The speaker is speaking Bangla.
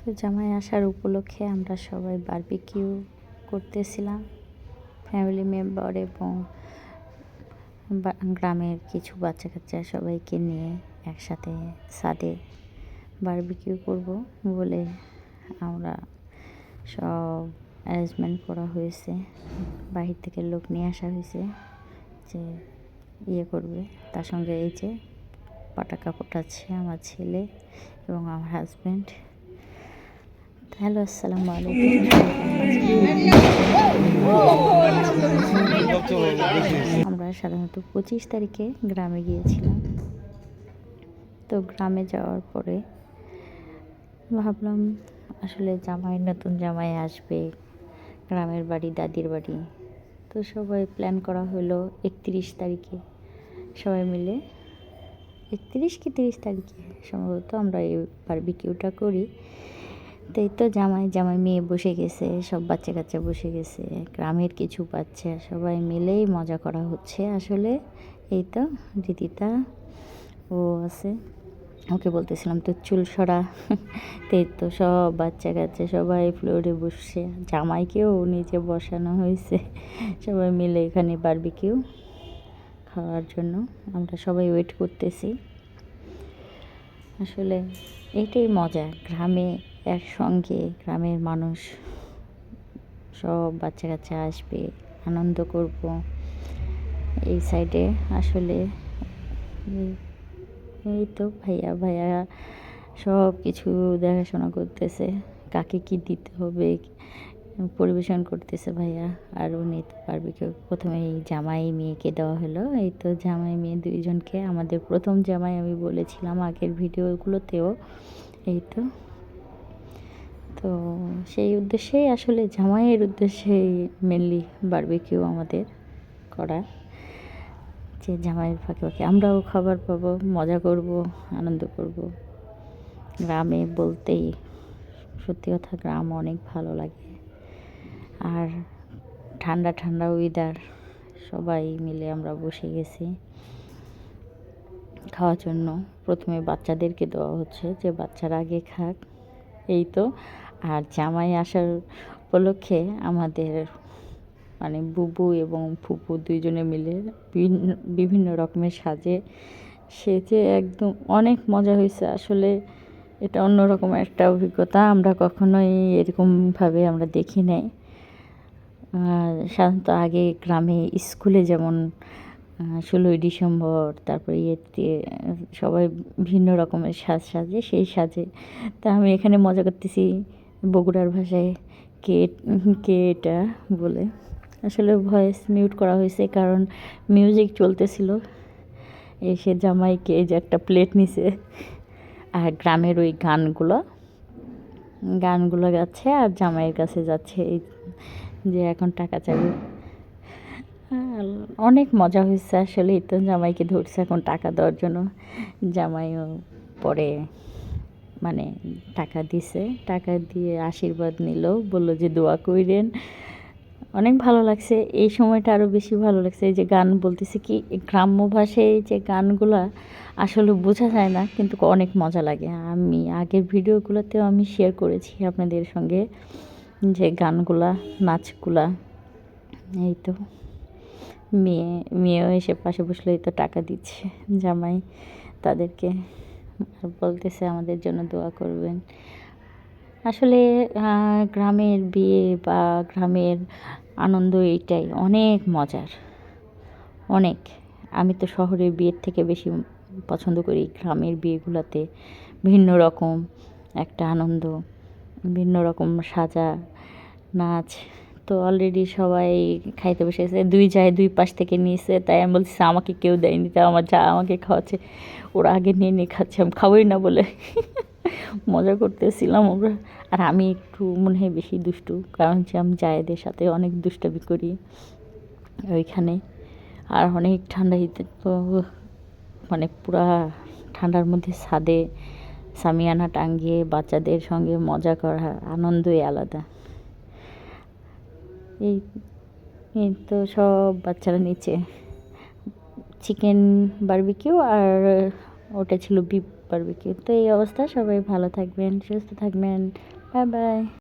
তো জামাই আসার উপলক্ষে আমরা সবাই বারবিকিউ করতেছিলাম ফ্যামিলি মেম্বার এবং গ্রামের কিছু বাচ্চা কাচ্চা সবাইকে নিয়ে একসাথে ছাদে বারবিকিউ করব বলে আমরা সব অ্যারেঞ্জমেন্ট করা হয়েছে। বাহির থেকে লোক নিয়ে আসা হয়েছে যে ইয়ে করবে। তার সঙ্গে এই যে পটাকা ফোটাচ্ছে আমার ছেলে এবং আমার হাজব্যান্ড হ্যালো, আসসালামু আলাইকুম। আমরা সাধারণত পঁচিশ তারিখে গ্রামে গিয়েছিলাম। তো গ্রামে যাওয়ার পরে ভাবলাম, আসলে জামাই নতুন জামাই আসবে, গ্রামের বাড়ি, দাদির বাড়ি। তো সবাই প্ল্যান করা হলো একত্রিশ তারিখে। সবাই মিলে একত্রিশ কি তিরিশ তারিখে, সম্ভবত আমরা এই বারবিকিউটা করি। তো এই তো জামাই জামাই মেয়ে বসে গেছে, সব বাচ্চা কাচ্চা বসে গেছে, গ্রামের কিছু বাচ্চা সবাই মিলেই মজা করা হচ্ছে আসলে। এই তো দিদিতা ও আছে। ওকে বলতেছিলাম তো চুল সরা। তো এই তো সব বাচ্চা কাচ্চা সবাই ফ্লোরে বসছে। জামাইকেও নিচে বসানো হয়েছে। সবাই মিলে এখানে বারবিকিউ খাওয়ার জন্য। আমরা সবাই ওয়েট করতেছি। আসলে এটাই মজা, গ্রামে একসঙ্গে গ্রামের মানুষ, সব বাচ্চা কাচ্চা আসবে, আনন্দ করব। এই সাইডে আসলে এই- তো ভাইয়া ভাইয়া সব কিছু দেখাশোনা করতেছে। কাকে কি দিতে হবে, পরিবেশন করতেছে ভাইয়া। আর উনি তো পারবে কেউ, প্রথমে এই জামাই মেয়েকে দেওয়া হলো। এই তো জামাই মেয়ে দুইজনকে, আমাদের প্রথম জামাই আমি বলেছিলাম আগের ভিডিওগুলোতেও এই তো তো সেই উদ্দেশ্যেই আসলে জামাইয়ের উদ্দেশ্যেই মেনলি বারবিকিউ আমাদের করা, যে জামাইয়ের ফাঁকে ফাঁকে আমরাও খাবার পাবো, মজা করব, আনন্দ করব। গ্রামে বলতেই, সত্যি কথা গ্রাম অনেক ভালো লাগে। আর ঠান্ডা ঠান্ডা ওয়েদার সবাই মিলে আমরা বসে গেছি খাওয়ার জন্য। প্রথমে বাচ্চাদেরকে দেওয়া হচ্ছে যে বাচ্চারা আগে খাক। এই তো। আর জামাই আসার উপলক্ষে আমাদের মানে বুবু এবং ফুপু দুইজনে মিলে বিভিন্ন বিভিন্ন রকমের সাজে সেজে একদম অনেক মজা হয়েছে। আসলে এটা অন্যরকম একটা অভিজ্ঞতা। আমরা কখনোই এরকমভাবে আমরা দেখি নাই। সাধারণত আগে গ্রামে স্কুলে যেমন ষোলোই ডিসেম্বর, তারপরে ইয়েতে সবাই ভিন্ন রকমের সাজ সাজে, সেই সাজে। তা আমি এখানে মজা করতেছি বগুড়ার ভাষায় কে কে এটা বলে। আসলে ভয়েস মিউট করা হয়েছে কারণ মিউজিক চলতেছিল। এসে জামাইকে যে একটা প্লেট নিছে। আর গ্রামের ওই গানগুলো গানগুলো গাচ্ছে আর জামাইয়ের কাছে যাচ্ছে এই যে এখন টাকা চাইবে অনেক মজা হয়েছে আসলে। তো জামাইকে ধরছে এখন টাকা দেওয়ার জন্য। জামাইও পরে মানে টাকা দিছে। টাকা দিয়ে আশীর্বাদ নিল, বলল যে দোয়া কইরেন। অনেক ভালো লাগছে। এই সময়টা আরও বেশি ভালো লাগছে। এই যে গান বলতেছি কি, গ্রাম্য ভাষায় যে গানগুলা আসলে বোঝা যায় না, কিন্তু অনেক মজা লাগে। আমি আগের ভিডিওগুলোতেও আমি শেয়ার করেছি আপনাদের সঙ্গে যে গানগুলা, নাচগুলা। এই তো। মেয়ে, মেয়েও এসে পাশে বসলে এই তো টাকা দিচ্ছে জামাই। তাদেরকে আর বলতেছে আমাদের জন্য দোয়া করবেন। আসলে গ্রামের বিয়ে বা গ্রামের আনন্দ এইটাই, অনেক মজার। অনেক। আমি তো শহরের বিয়ের থেকে বেশি পছন্দ করি গ্রামের বিয়েগুলোতে। ভিন্ন রকম একটা আনন্দ, ভিন্ন রকম সাজা, নাচ তো অলরেডি সবাই খাইতে বসেছে। দুই যায় দুই পাশ থেকে নিয়েছে তাই আমি বলছি আমাকে কেউ দেয়নি তাই আমার যা আমাকে খাওয়াচ্ছে, ওরা আগে নিয়ে নিয়ে খাচ্ছে, আমি খাবোই না বলে। মজা করতেছিলাম আমরা। আর আমি একটু মনে হয় বেশি দুষ্টু, কারণ হচ্ছে আমি জায়েদের সাথে অনেক দুষ্টামি করি ওইখানে। আর অনেক ঠান্ডা হিতে তো মানে পুরা ঠান্ডার মধ্যে ছাদে সামিয়ানা টাঙ্গিয়ে বাচ্চাদের সঙ্গে মজা করা আনন্দই আলাদা। এই এই তো সব বাচ্চারা নিচে। চিকেন বারবিকিউ আর ওটা ছিল বিপ বারবিকিউ তো এই অবস্থা, সবাই ভালো থাকবেন, সুস্থ থাকবেন। Bye bye